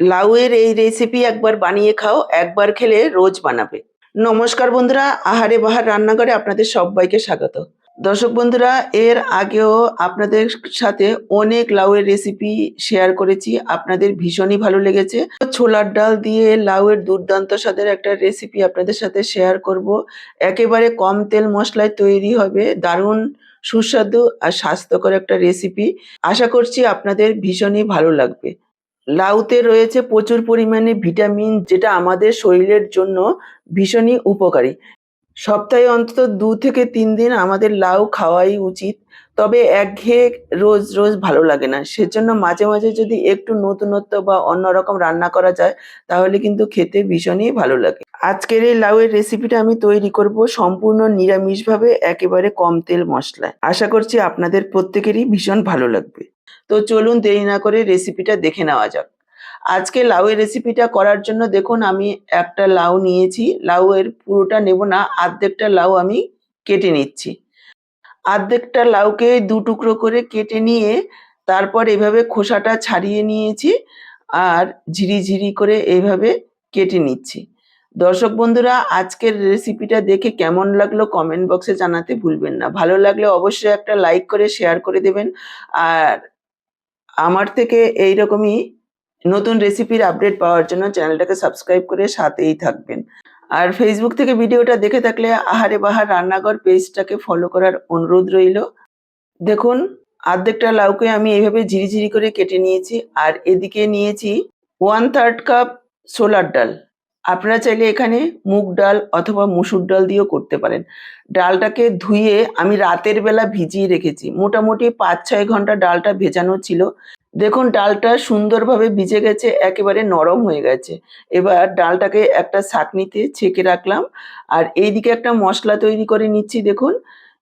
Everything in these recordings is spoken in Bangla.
লাউয়ের এই রেসিপি একবার বানিয়ে খাও, একবার খেলে রোজ বানাবে। নমস্কার বন্ধুরা, আহারে বাহার রান্নাঘরে আপনাদের সবাইকে স্বাগত। দর্শক বন্ধুরা, এর আগেও আপনাদের সাথে অনেক লাউয়ের রেসিপি শেয়ার করেছি, আপনাদের ভীষণই ভালো লেগেছে। ছোলার ডাল দিয়ে লাউয়ের দুর্দান্ত স্বাদের একটা রেসিপি আপনাদের সাথে শেয়ার করব। একেবারে কম তেল মশলায় তৈরি হবে, দারুণ সুস্বাদু আর স্বাস্থ্যকর একটা রেসিপি আশা করছি আপনাদের ভীষণই ভালো লাগবে। লাউতে রয়েছে প্রচুর পরিমাণে ভিটামিন, যেটা আমাদের শরীরের জন্য ভীষণই উপকারী। সপ্তাহে অন্তত দু থেকে তিন দিন আমাদের লাউ খাওয়াই উচিত, তবে একঘেয়ে রোজ রোজ ভালো লাগে না। সেজন্য মাঝে মাঝে যদি একটু নতুনত্ব বা অন্যরকম রান্না করা যায়, তাহলে কিন্তু খেতে ভীষণই ভালো লাগে। আজকের এই লাউয়ের রেসিপিটা আমি তৈরি করব সম্পূর্ণ নিরামিষভাবে, একেবারে কম তেল মশলায়। আশা করছি আপনাদের প্রত্যেকেরই ভীষণ ভালো লাগবে। তো চলুন দেরি না করে রেসিপিটা দেখে নেওয়া যাক। আজকে লাউয়ের রেসিপিটা করার জন্য দেখুন আমি একটা লাউ নিয়েছি। লাউয়ের পুরোটা নেব না, আর্ধেকটা লাউ আমি কেটে নিচ্ছি। আর্ধেকটা লাউকে দু টুকরো করে কেটে নিয়ে তারপর এভাবে খোসাটা ছাড়িয়ে নিয়েছি আর ঝিরি ঝিরি করে এইভাবে কেটে নিচ্ছি। দর্শক বন্ধুরা, আজকের রেসিপিটা দেখে কেমন লাগল কমেন্ট বক্সে জানাতে ভুলবেন না। ভালো লাগলে অবশ্যই একটা লাইক করে শেয়ার করে দেবেন। আর আমার থেকে এই রকমই নতুন রেসিপির আপডেট পাওয়ার জন্য চ্যানেলটাকে সাবস্ক্রাইব করে সাথেই থাকবেন। আর ফেসবুক থেকে ভিডিওটা দেখে থাকলে আহারে বাহার রান্নাঘর পেজটাকে ফলো করার অনুরোধ রইল। দেখুন, আর্ধেকটা লাউকে আমি এইভাবে ঝিরিঝিরি করে কেটে নিয়েছি, আর এদিকে নিয়েছি ওয়ান থার্ড কাপ সোলার ডাল। আপনারা চাইলে এখানে মুগ ডাল অথবা মুসুর ডাল দিয়েও করতে পারেন। ডালটাকে ধুয়ে আমি রাতের বেলা ভিজিয়ে রেখেছি। মোটামুটি পাঁচ ছয় ঘণ্টা ডালটা ভেজানো ছিল। দেখুন, ডালটা সুন্দরভাবে ভিজে গেছে, একেবারে নরম হয়ে গেছে। এবার ডালটাকে একটা ছাঁকনিতে ছেঁকে রাখলাম। আর এইদিকে একটা মশলা তৈরি করে নিচ্ছি, দেখুন।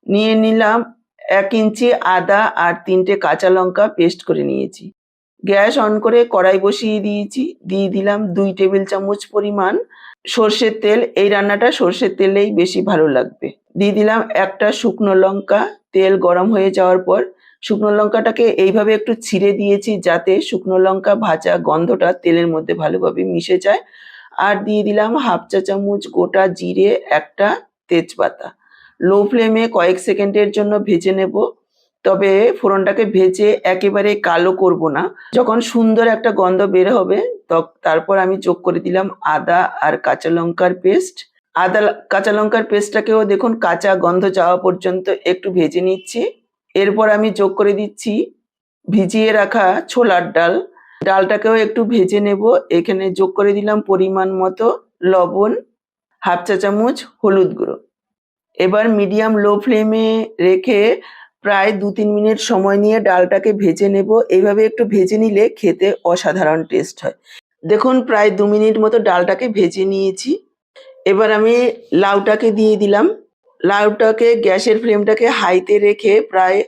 নিয়ে নিলাম এক ইঞ্চি আদা আর তিনটে কাঁচা লঙ্কা পেস্ট করে নিয়েছি। গ্যাস অন করে কড়াই বসিয়ে দিয়েছি। দিয়ে দিলাম দুই টেবিল চামচ পরিমাণ সর্ষের তেল। এই রান্নাটা সর্ষের তেলেই বেশি ভালো লাগবে। দিয়ে দিলাম একটা শুকনো লঙ্কা। তেল গরম হয়ে যাওয়ার পর শুকনো লঙ্কাটাকে এইভাবে একটু ছিঁড়ে দিয়েছি যাতে শুকনো লঙ্কা ভাজা গন্ধটা তেলের মধ্যে ভালোভাবে মিশে যায়। আর দিয়ে দিলাম হাফ চা চামচ গোটা জিরে, একটা তেজপাতা। লো ফ্লেমে কয়েক সেকেন্ডের জন্য ভেজে নেব। তবে ফোড়নটাকে ভেজে একেবারে কালো করব না। যখন সুন্দর একটা গন্ধ বের হবে তারপর আমি যোগ করে দিলাম আদা আর কাঁচা লঙ্কার পেস্ট। আদা, কাঁচা লঙ্কার পেস্টটাকেও দেখুন কাঁচা গন্ধ যাওয়া পর্যন্ত একটু ভেজে নিচ্ছি। এরপর আমি যোগ করে দিচ্ছি ভিজিয়ে রাখা ছোলার ডাল। ডালটাকেও একটু ভেজে নেব। এখানে যোগ করে দিলাম পরিমাণ মতো লবণ, হাফ চা চামচ হলুদ গুঁড়ো। এবার মিডিয়াম লো ফ্লেমে রেখে প্রায় দু তিন মিনিট সময় নিয়ে ডালটাকে ভেজে নেব। এইভাবে একটু ভেজে নিলে খেতে অসাধারণ টেস্ট হয়। দেখুন, প্রায় দু মিনিট মতো ডালটাকে ভেজে নিয়েছি। এবার আমি লাউটাকে দিয়ে দিলাম। লাউটাকে, গ্যাসের ফ্লেমটাকে হাইতে রেখে প্রায়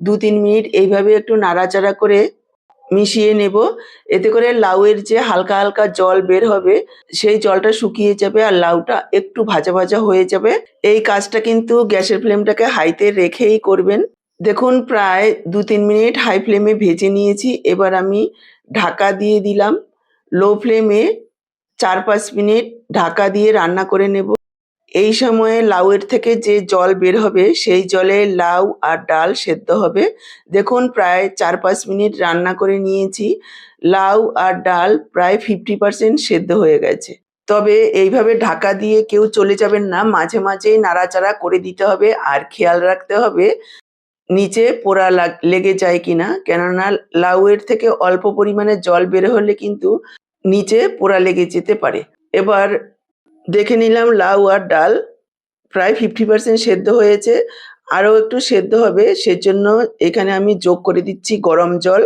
দু তিন মিনিট এইভাবে একটু নাড়াচাড়া করে মিশিয়ে নেব। এতে করে লাউয়ের যে হালকা হালকা জল বের হবে, সেই জলটা শুকিয়ে যাবে আর লাউটা একটু ভাজা ভাজা হয়ে যাবে। এই কাজটা কিন্তু গ্যাসের ফ্লেমটাকে হাইতে রেখেই করবেন। দেখুন, প্রায় দু তিন মিনিট হাই ফ্লেমে ভেজে নিয়েছি। এবার আমি ঢাকা দিয়ে দিলাম। লো ফ্লেমে চার পাঁচ মিনিট ঢাকা দিয়ে রান্না করে নেব। এই সময়ে লাউয়ের থেকে যে জল বের হবে, সেই জলে লাউ আর ডাল সেদ্ধ হবে। দেখুন, প্রায় চার পাঁচ মিনিট রান্না করে নিয়েছি। লাউ আর ডাল প্রায় ফিফটি পার্সেন্ট সেদ্ধ হয়ে গেছে। তবে এইভাবে ঢাকা দিয়ে কেউ চলে যাবেন না। মাঝে মাঝেই নাড়াচাড়া করে দিতে হবে। আর খেয়াল রাখতে হবে নিচে পোড়া লেগে যায় কিনা? কেননা লাউয়ের থেকে অল্প পরিমাণে জল বের হলে কিন্তু নিচে পোড়া লেগে যেতে পারে। এবার দেখে নিলাম লাউ আর ডাল প্রায় ফিফটি পার্সেন্ট সেদ্ধ হয়েছে। আরও একটু সেদ্ধ হবে, সেজন্য এখানে আমি যোগ করে দিচ্ছি গরম জল।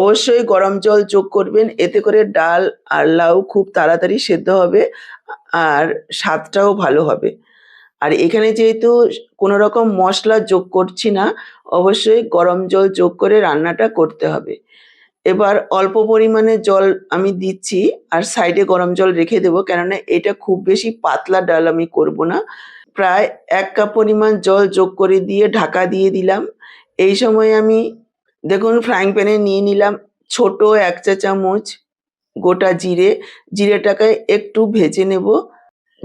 অবশ্যই গরম জল যোগ করবেন, এতে করে ডাল আর লাউ খুব তাড়াতাড়ি সেদ্ধ হবে, আর স্বাদটাও ভালো হবে। আর এখানে যেহেতু কোনো রকম মশলা যোগ করছি না, অবশ্যই গরম জল যোগ করে রান্নাটা করতে হবে। এবার অল্প পরিমাণে জল আমি দিচ্ছি আর সাইডে গরম জল রেখে দেবো, কেননা এটা খুব বেশি পাতলা ডাল আমি করব না। প্রায় এক কাপ পরিমাণ জল যোগ করে দিয়ে ঢাকা দিয়ে দিলাম। এই সময় আমি, দেখুন ফ্রাইং প্যানে নিয়ে নিলাম ছোট এক চা চামচ গোটা জিরে। জিরেটাকে একটু ভেজে নেব।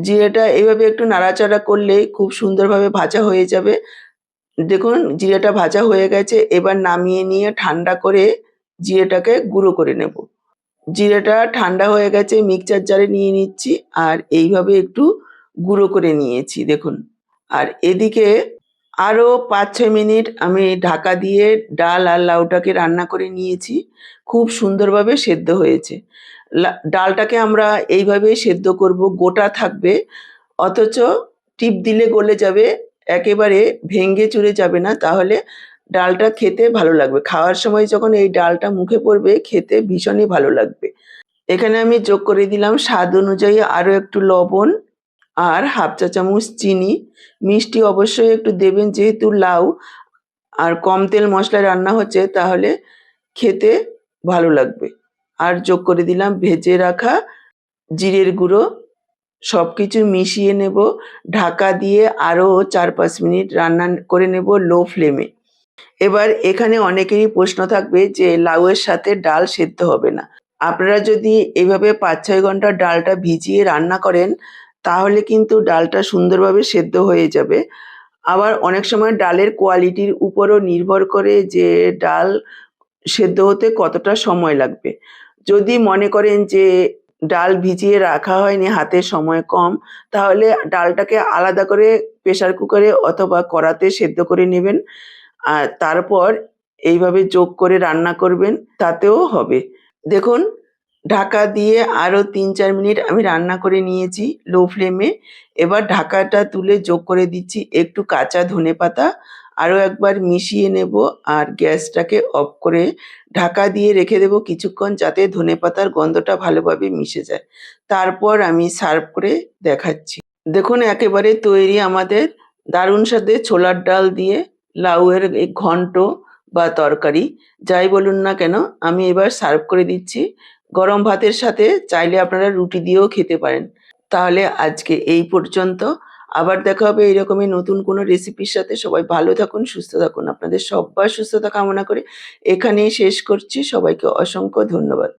জিরেটা এইভাবে একটু নাড়াচাড়া করলে খুব সুন্দরভাবে ভাজা হয়ে যাবে। দেখুন, জিরেটা ভাজা হয়ে গেছে। এবার নামিয়ে নিয়ে ঠান্ডা করে জিরেটাকে গুঁড়ো করে নেব। জিরেটা ঠান্ডা হয়ে গেছে, মিক্সচার জারে নিয়ে নিচ্ছি আর এইভাবে একটু গুঁড়ো করে নিয়েছি, দেখুন। আর এদিকে আরও পাঁচ ছয় মিনিট আমি ঢাকা দিয়ে ডাল আর লাউটাকে রান্না করে নিয়েছি। খুব সুন্দরভাবে সেদ্ধ হয়েছে। ডালটাকে আমরা এইভাবেই সেদ্ধ করব, গোটা থাকবে। অথচ টিপ দিলে গলে যাবে, একেবারে ভেঙ্গে চুরে যাবে না। তাহলে ডালটা খেতে ভালো লাগবে। খাওয়ার সময় যখন এই ডালটা মুখে পড়বে, খেতে ভীষণই ভালো লাগবে। এখানে আমি যোগ করে দিলাম, স্বাদ অনুযায়ী আরও একটু লবণ আর হাফ চা চামচ চিনি। মিষ্টি অবশ্যই একটু দেবেন, যেহেতু লাউ আর কম তেল মশলায় রান্না হচ্ছে, তাহলে খেতে ভালো লাগবে। আর যোগ করে দিলাম ভেজে রাখা জিরের গুঁড়ো। সব কিছু মিশিয়ে নেব। ঢাকা দিয়ে আরও চার পাঁচ মিনিট রান্না করে নেব লো ফ্লেমে। এবার এখানে অনেকেরই প্রশ্ন থাকবে যে লাউয়ের সাথে ডাল সেদ্ধ হবে না। আপনারা যদি এইভাবে পাঁচ ছয় ঘণ্টা ডালটা ভিজিয়ে রান্না করেন তাহলে কিন্তু ডালটা সুন্দরভাবে সেদ্ধ হয়ে যাবে। আবার অনেক সময় ডালের কোয়ালিটির উপরও নির্ভর করে যে ডাল সেদ্ধ হতে কতটা সময় লাগবে। যদি মনে করেন যে ডাল ভিজিয়ে রাখা হয়নি, হাতে সময় কম, তাহলে ডালটাকে আলাদা করে প্রেসার কুকারে অথবা কড়াতে সেদ্ধ করে নেবেন। আর তারপর এইভাবে যোগ করে রান্না করবেন, তাতেও হবে। দেখুন ঢাকা দিয়ে আরও তিন চার মিনিট আমি রান্না করে নিয়েছি লো ফ্লেমে এবার ঢাকাটা তুলে যোগ করে দিচ্ছি একটু কাঁচা ধনে পাতা। আরও একবার মিশিয়ে নেব আর গ্যাসটাকে অফ করে ঢাকা দিয়ে রেখে দেবো কিছুক্ষণ যাতে ধনে পাতার গন্ধটা ভালোভাবে মিশে যায়। তারপর আমি সার্ভ করে দেখাচ্ছি। দেখুন, একেবারে তৈরি আমাদের। দারুণ সাথে ছোলার ডাল দিয়ে লাউয়ের ঘন্ট বা তরকারি। যাই বলুন না কেন, আমি এবার সার্ভ করে দিচ্ছি। গরম ভাতের সাথে চাইলে আপনারা রুটি দিয়েও খেতে পারেন। তাহলে আজকে এই পর্যন্ত। আবার দেখা হবে এইরকমই নতুন কোনো রেসিপির সাথে। সবাই ভালো থাকুন, সুস্থ থাকুন। আপনাদের সবার সুস্থতা কামনা করে এখানেই শেষ করছি। সবাইকে অসংখ্য ধন্যবাদ।